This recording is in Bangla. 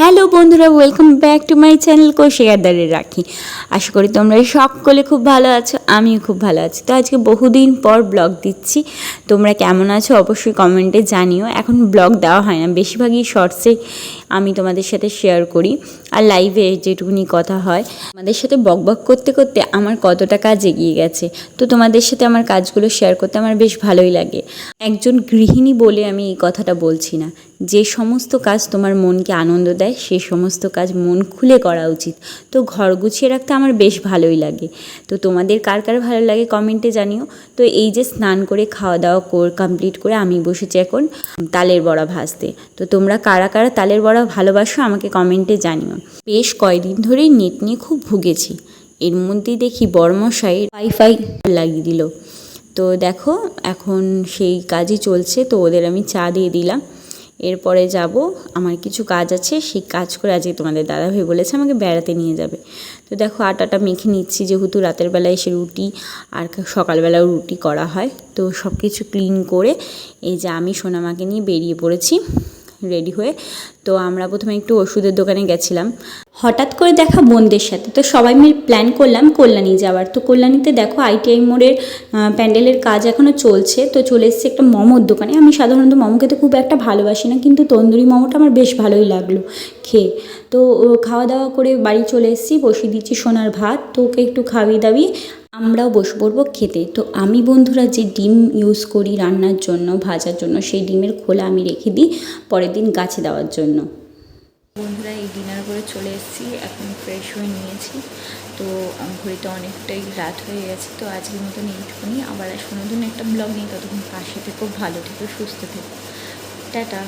হ্যালো বন্ধুরা welcome back to my channel কোশিয়াদারে রাখি। আশা করি তোমরা সকলে খুব ভালো আছো, আমিও খুব ভালো আছি। তো আজকে বহুদিন পর ব্লগ দিচ্ছি। তোমরা কেমন আছো অবশ্যই কমেন্টে জানিও। এখন ব্লগ দেওয়া হয় না, বেশিরভাগই শর্টসে আমি তোমাদের সাথে শেয়ার করি। আর লাইভে যেটুকুনি কথা হয় আমাদের সাথে বক বক করতে করতে আমার কতটা কাজ এগিয়ে গেছে। তো তোমাদের সাথে আমার কাজগুলো শেয়ার করতে আমার বেশ ভালোই লাগে। একজন গৃহিণী বলে আমি এই কথাটা বলছি না। যে সমস্ত কাজ তোমার মনকে আনন্দ দেয় সেই সমস্ত কাজ মন খুলে করা উচিত। তো ঘর গুছিয়ে রাখতে আমার বেশ ভালোই লাগে। তো তোমাদের কার কার ভালো লাগে কমেন্টে জানিও। তো এই যে স্নান করে খাওয়া দাওয়া কোর কমপ্লিট করে আমি বসেছি এখন তালের বড়া ভাজতে। তো তোমরা কারা কারা তালের বড়া ভালোবাসো আমাকে কমেন্টে জানিও। বেশ কয়দিন ধরেই নেট নিয়ে খুব ভুগেছি। এর মধ্যেই দেখি বড়মশাই ওয়াইফাই লাগিয়ে দিল। তো দেখো, এখন সেই কাজই চলছে। তো ওদের আমি চা দিয়ে দিলাম। এরপরে যাব। আমার কিছু কাজ আছে, সেই কাজ করে আজকে তোমাদের দাদা ভাই বলেছে আমাকে বেড়াতে নিয়ে যাবে। তো দেখো আটাটা মেখে নিচ্ছি, যেহেতু রাতের বেলা এসে রুটি আর সকালবেলাও রুটি করা হয়। তো সব কিছু ক্লিন করে এই যে আমি সোনামাকে নিয়ে বেরিয়ে পড়েছি। রেডি হয়ে, তো আমরা প্রথমে একটু ওষুধের দোকানে গেছিলাম। হঠাৎ করে দেখা বোনদের সাথে, তো সবাই মিলে প্ল্যান করলাম কল্যাণী যাওয়ার। তো কল্যাণীতে দেখো আইটিআই মোড়ের প্যান্ডেলের কাজ এখনও চলছে, তো চলে এসেছে একটা মোমোর দোকানে। আমি সাধারণত মোমো খেতে খুব একটা ভালোবাসি না, কিন্তু তন্দুরি মোমোটা আমার বেশ ভালোই লাগল খেয়ে। তো খাওয়া দাওয়া করে বাড়ি চলে এসেছি, বসিয়ে দিচ্ছি সোনার ভাত, তো ওকে একটু খাইয়ে দাবিয়ে আমরাও বসে পড়ব খেতে। তো আমি বন্ধুরা যে ডিম ইউজ করি রান্নার জন্য, ভাজার জন্য, সেই ডিমের খোলা আমি রেখে দিই পরের দিন গাছে দেওয়ার জন্য। বন্ধুরা, এই ডিনার করে চলে এসেছি, এখন ফ্রেশ হয়ে নিয়েছি। তো ঘড়িতে অনেকটাই রাত হয়ে গেছে, তো আজকের মতন এইটুকুনি। আবার আসব নতুন একটা ব্লগ নিয়ে ততক্ষণ পাশে থেকো, ভালো থেকো, সুস্থ থেকো। টাটা।